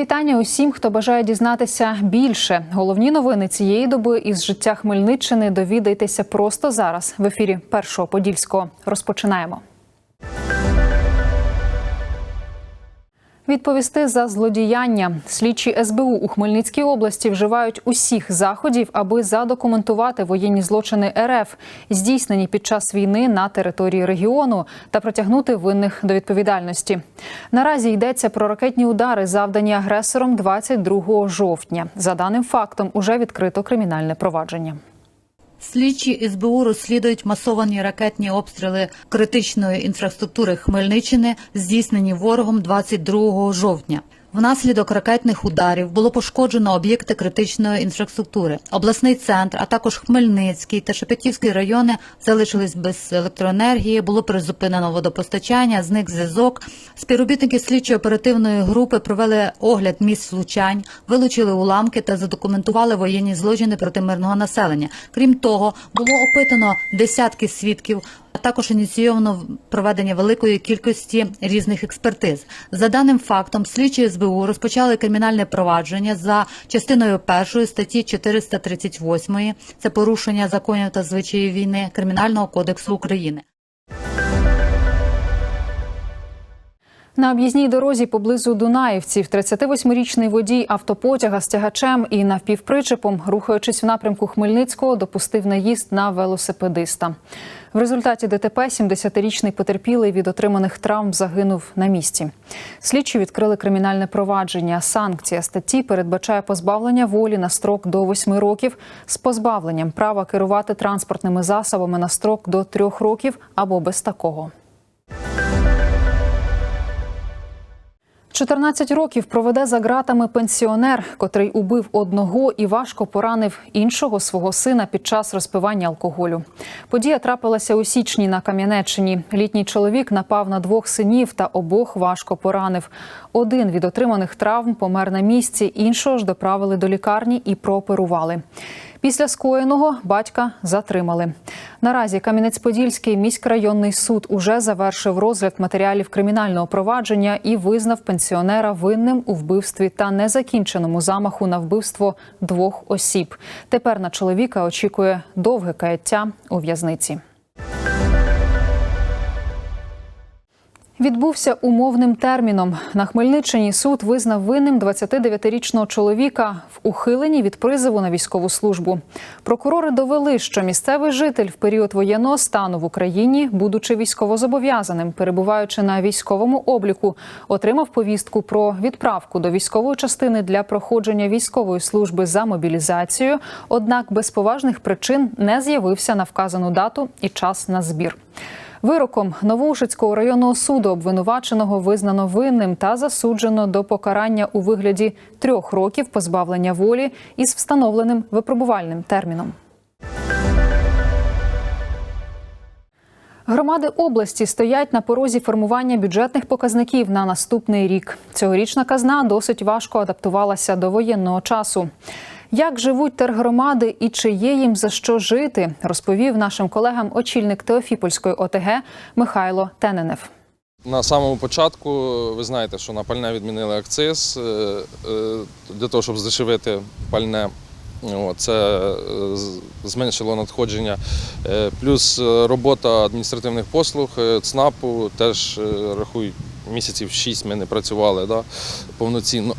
вітання усім, хто бажає дізнатися більше. Головні новини цієї доби із життя Хмельниччини довідайтеся просто зараз. В ефірі першого подільського розпочинаємо. Відповісти за злодіяння слідчі СБУ у Хмельницькій області вживають усіх заходів, аби задокументувати воєнні злочини РФ, здійснені під час війни на території регіону, та притягнути винних до відповідальності. Наразі йдеться про ракетні удари, завдані агресором 22 жовтня. За даним фактом, уже відкрито кримінальне провадження. Слідчі СБУ розслідують масовані ракетні обстріли критичної інфраструктури Хмельниччини, здійснені ворогом 22 жовтня. Внаслідок ракетних ударів було пошкоджено об'єкти критичної інфраструктури. Обласний центр, а також Хмельницький та Шепетівський райони залишились без електроенергії. Було призупинено водопостачання, зник зв'язок. Співробітники слідчої оперативної групи провели огляд місць влучань, вилучили уламки та задокументували воєнні злочини проти мирного населення. Крім того, було опитано десятки свідків. А також ініційовано проведення великої кількості різних експертиз. За даним фактом, слідчі СБУ розпочали кримінальне провадження за частиною першої статті 438 – це порушення законів та звичаїв війни Кримінального кодексу України. На об'їзній дорозі поблизу Дунаївців 38-річний водій автопотяга з тягачем і навпівпричепом, рухаючись в напрямку Хмельницького, допустив наїзд на велосипедиста. В результаті ДТП 70-річний потерпілий від отриманих травм загинув на місці. Слідчі відкрили кримінальне провадження. Санкція статті передбачає позбавлення волі на строк до 8 років з позбавленням права керувати транспортними засобами на строк до 3 років або без такого. 14 років проведе за ґратами пенсіонер, котрий убив одного і важко поранив іншого свого сина під час розпивання алкоголю. Подія трапилася у січні на Кам'янеччині. Літній чоловік напав на двох синів та обох важко поранив. Один від отриманих травм помер на місці, іншого ж доправили до лікарні і прооперували. Після скоєного батька затримали. Наразі Кам'янець-Подільський міськрайонний суд уже завершив розгляд матеріалів кримінального провадження і визнав пенсіонера винним у вбивстві та незакінченому замаху на вбивство двох осіб. Тепер на чоловіка очікує довге каяття у в'язниці. Відбувся умовним терміном. На Хмельниччині суд визнав винним 29-річного чоловіка в ухиленні від призову на військову службу. Прокурори довели, що місцевий житель в період воєнного стану в Україні, будучи військовозобов'язаним, перебуваючи на військовому обліку, отримав повістку про відправку до військової частини для проходження військової служби за мобілізацією. Однак без поважних причин не з'явився на вказану дату і час на збір. Вироком Новоушицького районного суду обвинуваченого визнано винним та засуджено до покарання у вигляді трьох років позбавлення волі із встановленим випробувальним терміном. Громади області стоять на порозі формування бюджетних показників на наступний рік. Цьогорічна казна досить важко адаптувалася до воєнного часу. Як живуть тергромади і чи є їм за що жити, розповів нашим колегам очільник Теофіпольської ОТГ Михайло Тененев. На самому початку ви знаєте, що на пальне відмінили акциз е, е, для того, щоб здешевити пальне. Це е, зменшило надходження. Плюс робота адміністративних послуг ЦНАПу теж рахуй, місяців 6 ми не працювали да, повноцінно.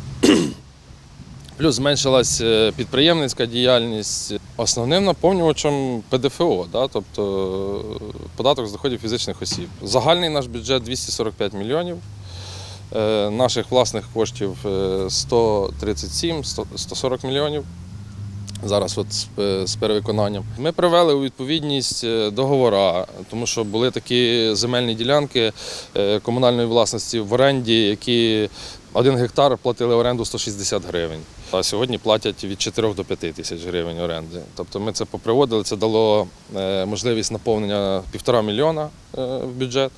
Плюс зменшилась е, підприємницька діяльність. Основним наповнювачем ПДФО, да, тобто е, податок з доходів фізичних осіб. Загальний наш бюджет 245 мільйонів. Е, Наших власних коштів е, 137, 100 140 мільйонів. Зараз от з, перевиконанням. Ми привели у відповідність договора, тому що були такі земельні ділянки комунальної власності в оренді, які один гектар платили оренду 160 гривень. А сьогодні платять від 4 до 5 тисяч гривень оренди. Тобто ми це поприводили, це дало е, можливість наповнення півтора мільйона е, в бюджет.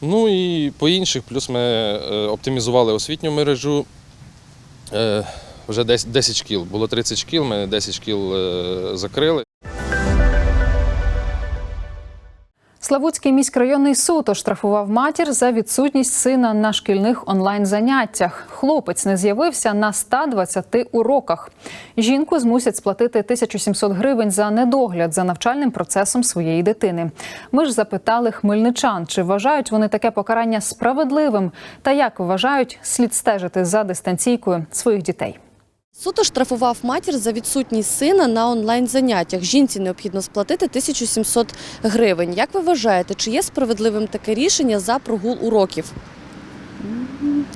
Ну і по інших, плюс ми е, оптимізували освітню мережу. Вже 10 10 шкіл. Було 30 шкіл, ми 10 шкіл закрили. Славутський міськрайонний суд оштрафував матір за відсутність сина на шкільних онлайн-заняттях. Хлопець не з'явився на 120 уроках. Жінку змусять сплатити 1700 гривень за недогляд за навчальним процесом своєї дитини. Ми ж запитали хмельничан, чи вважають вони таке покарання справедливим, та як вважають слід стежити за дистанційкою своїх дітей. Суд оштрафував матір за відсутність сина на онлайн-заняттях. Жінці необхідно сплатити 1700 гривень. Як ви вважаєте, чи є справедливим таке рішення за прогул уроків?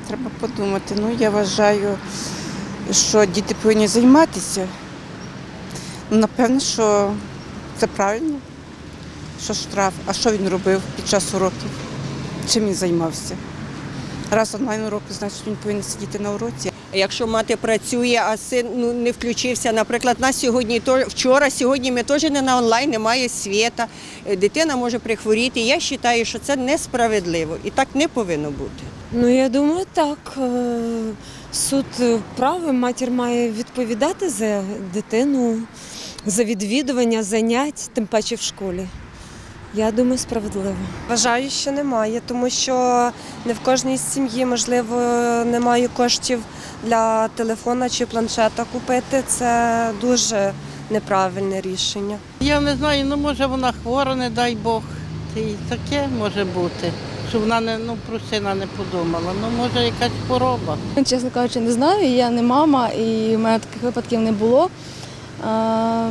Треба подумати. Ну, я вважаю, що діти повинні займатися. Ну, Напевно, що це правильно, що штраф. А що він робив під час уроків? Чим він займався? Раз онлайн уроки, значить він повинен сидіти на уроці. Якщо мати працює, а син ну, не включився, наприклад, нас сьогодні то вчора, сьогодні ми теж не на онлайн, немає світа. е, Дитина може прихворіти. Я вважаю, що це несправедливо і так не повинно бути. Ну, я думаю, так. Е, Суд правий, матір має відповідати за дитину, за відвідування занять, тим паче в школі. Я думаю, справедливо. Вважаю, що немає, тому що не в кожній сім'ї, можливо, немає коштів для телефона чи планшета купити. Це дуже неправильне рішення. Я не знаю, ну може вона хвора, не дай Бог. Й таке може бути. Що вона не ну про сина не подумала. Ну може якась хвороба. Чесно кажучи, не знаю. Я не мама і в мене таких випадків не було. А,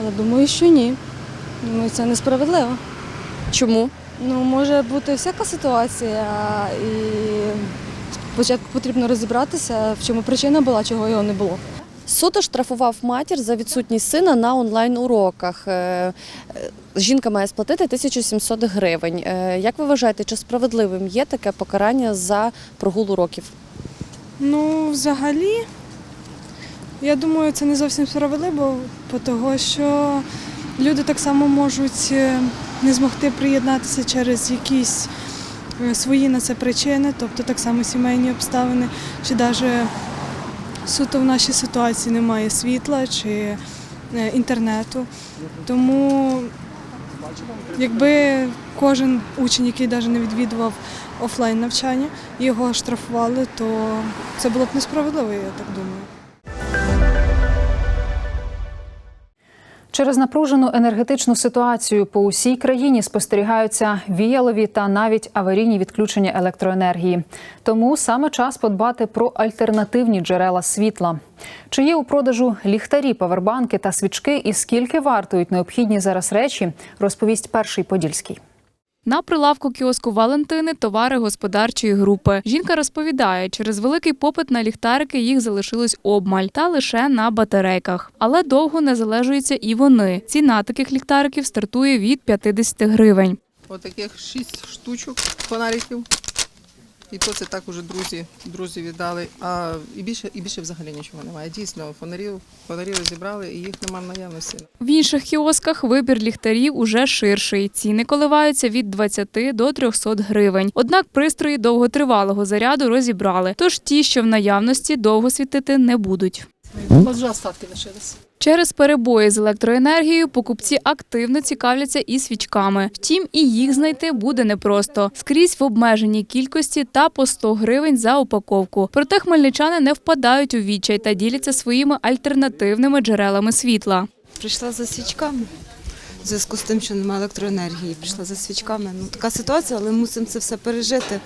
але думаю, що ні. Думаю, це несправедливо. Чому? Ну, може бути всяка ситуація, і спочатку потрібно розібратися, в чому причина була, чого його не було. Суд оштрафував матір за відсутність сина на онлайн-уроках. Е, е, Жінка має сплатити 1700 гривень. Е, Як ви вважаєте, чи справедливим є таке покарання за прогул уроків? Ну, взагалі, я думаю, це не зовсім справедливо, бо того, що люди так само можуть не змогти приєднатися через якісь свої на це причини, тобто так само сімейні обставини, чи навіть суто в нашій ситуації немає світла чи е, інтернету. Тому якби кожен учень, який навіть не відвідував офлайн навчання, його штрафували, то це було б несправедливо, я так думаю. Через напружену енергетичну ситуацію по усій країні спостерігаються віялові та навіть аварійні відключення електроенергії. Тому саме час подбати про альтернативні джерела світла. Чи є у продажу ліхтарі, павербанки та свічки, і скільки вартують необхідні зараз речі, розповість перший подільський. На прилавку кіоску Валентини товари господарчої групи. Жінка розповідає, через великий попит на ліхтарики їх залишилось обмаль та лише на батарейках. Але довго не залежуються і вони. Ціна таких ліхтариків стартує від 50 гривень. Отаких шість штучок фонариків. І то це так уже друзі, друзі віддали. А і більше, і більше взагалі нічого немає. Дійсно, фонарів, фонарів зібрали і їх немає наявності. В інших кіосках вибір ліхтарів уже ширший. Ціни коливаються від 20 до 300 гривень. Однак пристрої довготривалого заряду розібрали. Тож ті, що в наявності, довго світити не будуть. Вже остатки лишились. Через перебої з електроенергією покупці активно цікавляться і свічками. Втім, і їх знайти буде непросто. Скрізь в обмеженій кількості та по 100 гривень за упаковку. Проте хмельничани не впадають у відчай та діляться своїми альтернативними джерелами світла. Прийшла за свічками. В зв'язку з тим, що немає електроенергії, прийшла за свічками. Ну така ситуація, але мусимо це все пережити.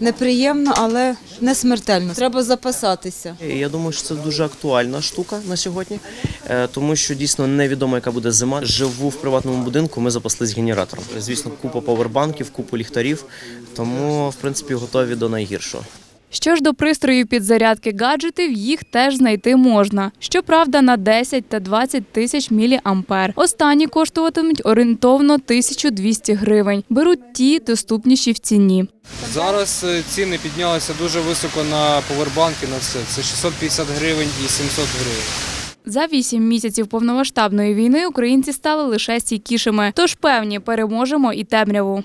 Неприємно, але не смертельно. Треба запасатися. Я думаю, що це дуже актуальна штука на сьогодні, е, тому що дійсно невідомо, яка буде зима. Живу в приватному будинку. Ми запаслись генератором. Звісно, купа павербанків, купу ліхтарів, тому в принципі готові до найгіршого. Що ж до пристроїв підзарядки гаджетів, їх теж знайти можна. Щоправда, на 10 та 20 тисяч міліампер. Останні коштуватимуть орієнтовно 1200 гривень. Беруть ті доступніші в ціні. Зараз е, ціни піднялися дуже високо на повербанки на все. Це 650 гривень і 700 гривень. За вісім місяців повномасштабної війни українці стали лише стійкішими. Тож певні переможемо і темряву.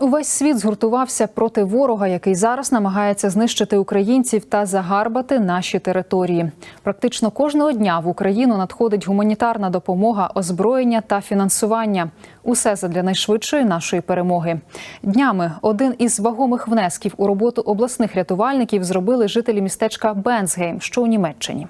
Увесь світ згуртувався проти ворога, який зараз намагається знищити українців та загарбати наші території. Практично кожного дня в Україну надходить гуманітарна допомога, озброєння та фінансування. Усе задля найшвидшої нашої перемоги. Днями один із вагомих внесків у роботу обласних рятувальників зробили жителі містечка Бенсгейм, що у Німеччині.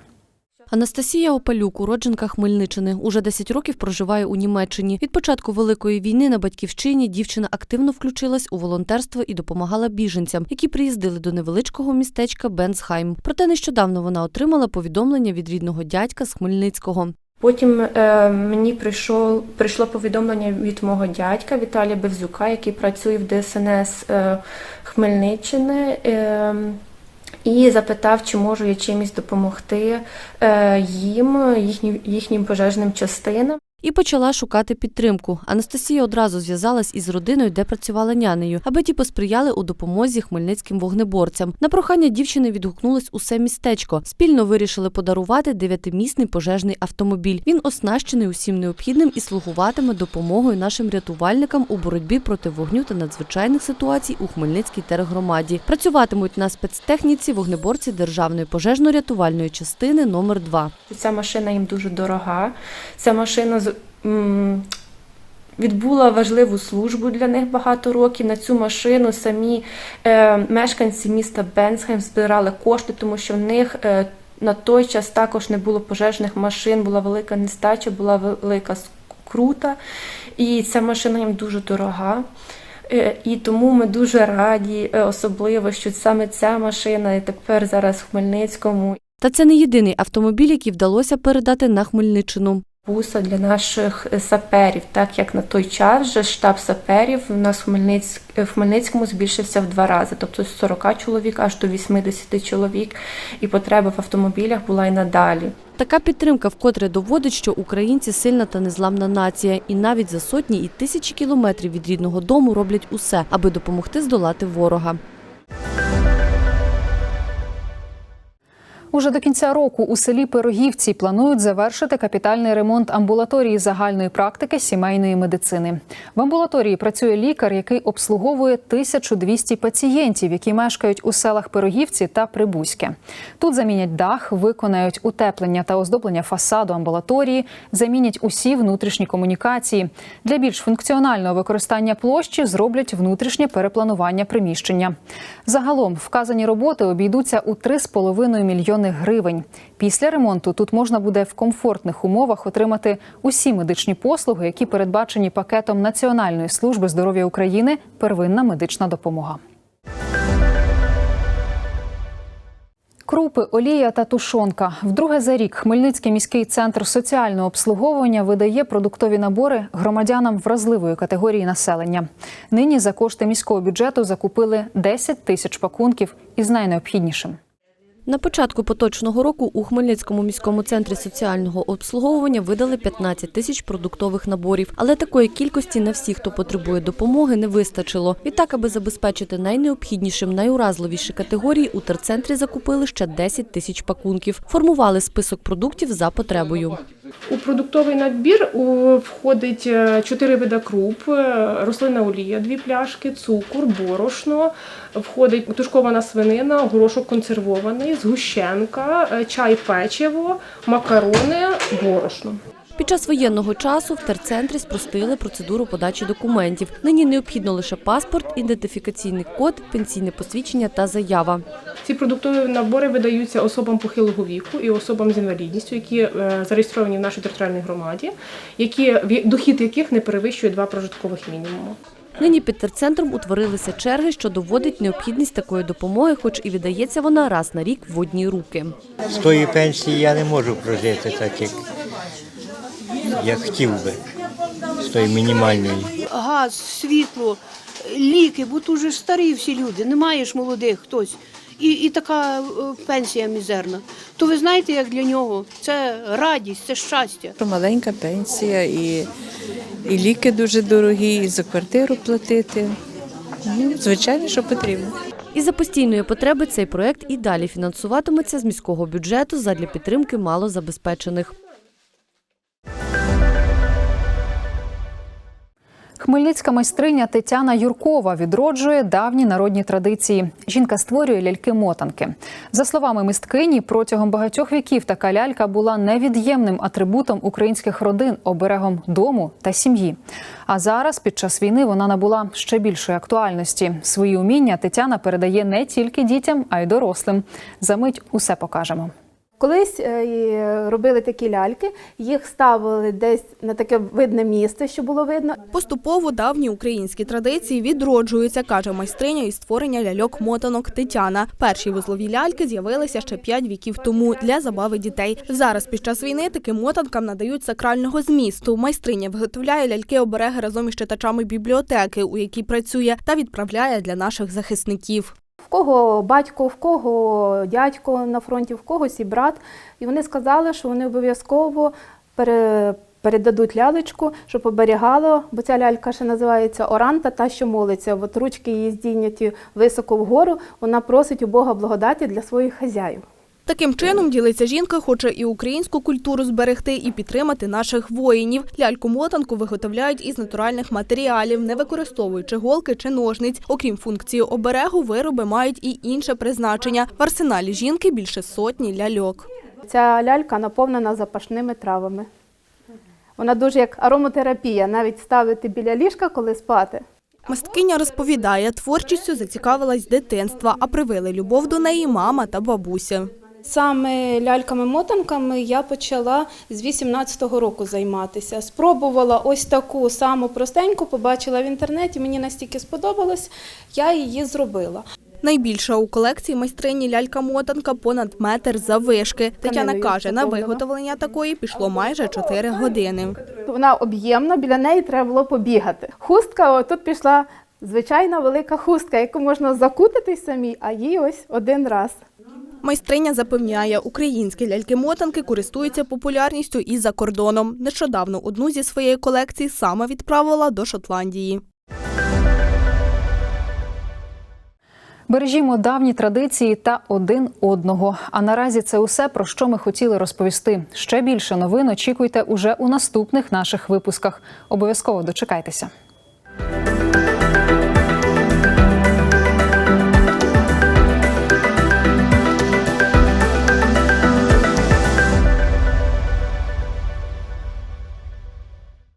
Анастасія Опалюк, уродженка Хмельниччини, уже 10 років проживає у Німеччині. Від початку великої війни на батьківщині дівчина активно включилась у волонтерство і допомагала біженцям, які приїздили до невеличкого містечка Бенсхайм. Проте нещодавно вона отримала повідомлення від рідного дядька з Хмельницького. Потім е, мені прийшло, прийшло повідомлення від мого дядька Віталія Бевзюка, який працює в ДСНС е, Хмельниччини, е, і запитав, чи можу я чимось допомогти е, їм, їхнім їхнім пожежним частинам. І почала шукати підтримку. Анастасія одразу зв'язалась із родиною, де працювала нянею, аби ті посприяли у допомозі хмельницьким вогнеборцям. На прохання дівчини відгукнулось усе містечко. Спільно вирішили подарувати дев'ятимісний пожежний автомобіль. Він оснащений усім необхідним і слугуватиме допомогою нашим рятувальникам у боротьбі проти вогню та надзвичайних ситуацій у Хмельницькій тергромаді. Працюватимуть на спецтехніці вогнеборці Державної пожежно-рятувальної частини номер 2 Ця машина їм дуже дорога. Ця машина відбула важливу службу для них багато років. На цю машину самі е, мешканці міста Бенсхем збирали кошти, тому що в них е, на той час також не було пожежних машин, була велика нестача, була велика скрута. І ця машина їм дуже дорога. Е, І тому ми дуже раді, е, особливо, що саме ця машина і тепер зараз в Хмельницькому. Та це не єдиний автомобіль, який вдалося передати на Хмельниччину. Буса для наших е, саперів, так як на той час вже штаб саперів у нас е, в Хмельницькому збільшився в два рази, тобто з 40 чоловік аж до 80 чоловік, і потреба в автомобілях була й надалі. Така підтримка вкотре доводить, що українці сильна та незламна нація, і навіть за сотні і тисячі кілометрів від рідного дому роблять усе, аби допомогти здолати ворога. Уже до кінця року у селі Пирогівці планують завершити капітальний ремонт амбулаторії загальної практики сімейної медицини. В амбулаторії працює лікар, який обслуговує 1200 пацієнтів, які мешкають у селах Пирогівці та Прибузьке. Тут замінять дах, виконають утеплення та оздоблення фасаду амбулаторії, замінять усі внутрішні комунікації. Для більш функціонального використання площі зроблять внутрішнє перепланування приміщення. Загалом вказані роботи обійдуться у 3,5 мільйони гривень. Після ремонту тут можна буде в комфортних умовах отримати усі медичні послуги, які передбачені пакетом Національної служби здоров'я України первинна медична допомога. Крупи, олія та тушонка. Вдруге за рік Хмельницький міський центр соціального обслуговування видає продуктові набори громадянам вразливої категорії населення. Нині за кошти міського бюджету закупили 10 тисяч пакунків із найнеобхіднішим. На початку поточного року у Хмельницькому міському центрі соціального обслуговування видали 15 тисяч продуктових наборів, але такої кількості на всіх, хто потребує допомоги, не вистачило. Відтак, аби забезпечити найнеобхіднішим найуразливіші категорії, у терцентрі закупили ще 10 тисяч пакунків. Формували список продуктів за потребою. У продуктовий набір входить е, чотири вида круп, рослина олія, дві пляшки, цукор, борошно, входить тушкована свинина, горошок консервований, згущенка, е, чай, печиво, макарони, борошно. Під час воєнного часу в терцентрі спростили процедуру подачі документів. Нині необхідно лише паспорт, ідентифікаційний код, пенсійне посвідчення та заява. Ці продуктові набори видаються особам похилого віку і особам з інвалідністю, які е, зареєстровані в нашій територіальній громаді, які дохід яких не перевищує два прожиткових мінімуми. Нині під терцентром утворилися черги, що доводить необхідність такої допомоги, хоч і віддається вона раз на рік в одні руки. З тої пенсії я не можу прожити так, як, як хотів би, з тої мінімальної. газ, світло, ліки, бо тут же старі всі люди, немає ж молодих хтось. І, і така е, пенсія мізерна. То ви знаєте, як для нього це радість, це щастя. Маленька пенсія і, і ліки дуже дорогі, і за квартиру платити. Ну, звичайно, що потрібно. І за постійної потреби цей проект і далі фінансуватиметься з міського бюджету задля підтримки малозабезпечених. Хмельницька майстриня Тетяна Юркова відроджує давні народні традиції. Жінка створює ляльки-мотанки. За словами мисткині, протягом багатьох віків така лялька була невід'ємним атрибутом українських родин, оберегом дому та сім'ї. А зараз, під час війни, вона набула ще більшої актуальності. Свої уміння Тетяна передає не тільки дітям, а й дорослим. Замить усе покажемо. Колись е, робили такі ляльки, їх ставили десь на таке видне місце, що було видно. Поступово давні українські традиції відроджуються, каже майстриня із створення ляльок-мотанок Тетяна. Перші вузлові ляльки з'явилися ще п'ять віків тому для забави дітей. Зараз під час війни таким мотанкам надають сакрального змісту. Майстриня виготовляє ляльки-обереги разом із читачами бібліотеки, у якій працює, та відправляє для наших захисників. В кого батько, в кого дядько на фронті, в когось і брат. І вони сказали, що вони обов'язково пере- передадуть лялечку, щоб оберігало, бо ця лялька ще називається Оранта, та що молиться. От ручки її здійняті високо вгору. Вона просить у Бога благодаті для своїх хазяїв. Таким чином ділиться жінка, хоче і українську культуру зберегти, і підтримати наших воїнів. Ляльку-мотанку виготовляють із натуральних матеріалів, не використовуючи голки чи ножниць. Окрім функції оберегу, вироби мають і інше призначення. В арсеналі жінки більше сотні ляльок. Ця лялька наповнена запашними травами. Вона дуже як аромотерапія, навіть ставити біля ліжка, коли спати. Мисткиня розповідає, творчістю зацікавилась з дитинства, а привели любов до неї мама та бабуся. Саме ляльками-мотанками я почала з 18-го року займатися. Спробувала ось таку саму простеньку, побачила в інтернеті, мені настільки сподобалось, я її зробила. Найбільша у колекції майстрині лялька-мотанка понад метр заввишки. Тетяна каже, на виготовлення такої пішло майже 4 години. Вона об'ємна, біля неї треба було побігати. Хустка, тут пішла звичайна велика хустка, яку можна закутатись самі, а їй ось один раз. Майстриня запевняє, українські ляльки-мотанки користуються популярністю і за кордоном. Нещодавно одну зі своєї колекції саме відправила до Шотландії. Бережімо давні традиції та один одного. А наразі це усе про що ми хотіли розповісти. Ще більше новин очікуйте уже у наступних наших випусках. Обов'язково дочекайтеся.